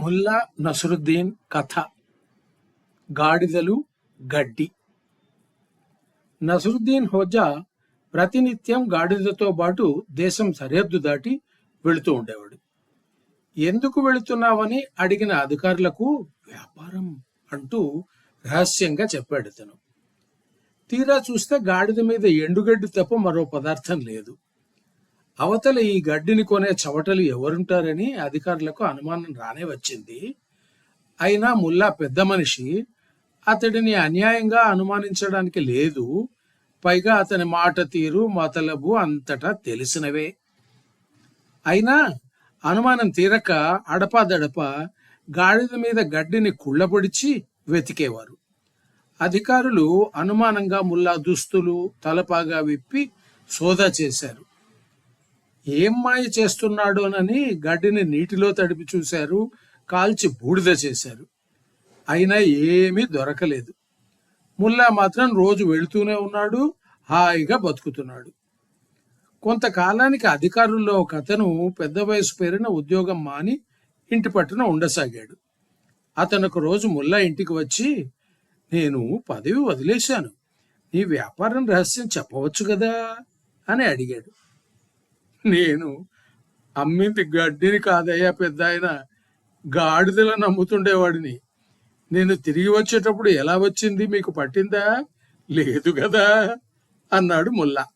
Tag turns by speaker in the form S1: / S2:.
S1: ముల్లా నసరుద్దీన్ కథ. గాడిదలు గడ్డి. నసరుద్దీన్ హోజా ప్రతినిత్యం గాడిదతో పాటు దేశం సరిహద్దు దాటి వెళుతూ ఉండేవాడు. ఎందుకు వెళుతున్నావని అడిగిన అధికారులకు వ్యాపారం అంటూ రహస్యంగా చెప్పాడు అతను తీరా చూస్తే గాడిద మీద ఎండుగడ్డి తప్ప మరో పదార్థం లేదు. అవతల ఈ గడ్డిని కొనే చవటలు ఎవరుంటారని అధికారులకు అనుమానం రానే వచ్చింది. అయినా ముల్లా పెద్ద మనిషి అతడిని అన్యాయంగా అనుమానించడానికి లేదు. పైగా అతని మాట తీరు మతలబు అంతటా తెలిసినవే. అయినా అనుమానం తీరక అడపాదడప గాడిద మీద గడ్డిని కుళ్ళబొడిచి వెతికేవారు. అధికారులు అనుమానంగా ముల్లా దుస్తులు తలపాగా విప్పి సోదా చేశారు. ఏం మాయ చేస్తున్నాడోనని గడ్డిని నీటిలో తడిపి చూశారు కాల్చి బూడిద చేశారు. అయినా ఏమీ దొరకలేదు. ముల్లా మాత్రం రోజు వెళుతూనే ఉన్నాడు హాయిగా బతుకుతున్నాడు. కొంతకాలానికి అధికారుల్లో ఒక అతను పెద్ద వయసు పేరిన ఉద్యోగం మాని ఇంటి పట్టున ఉండసాగాడు. అతనొక రోజు ముల్లా ఇంటికి వచ్చి నేను పదవి వదిలేశాను. నీ వ్యాపారం రహస్యం చెప్పవచ్చు కదా? అని అడిగాడు. నేను అమ్మింది గడ్డిని కాదయ్యా పెద్ద ఆయన గాడిదలను నమ్ముతుండేవాడిని. నేను తిరిగి వచ్చేటప్పుడు ఎలా వచ్చింది? మీకు పట్టిందా? లేదు కదా అన్నాడు ముల్లా.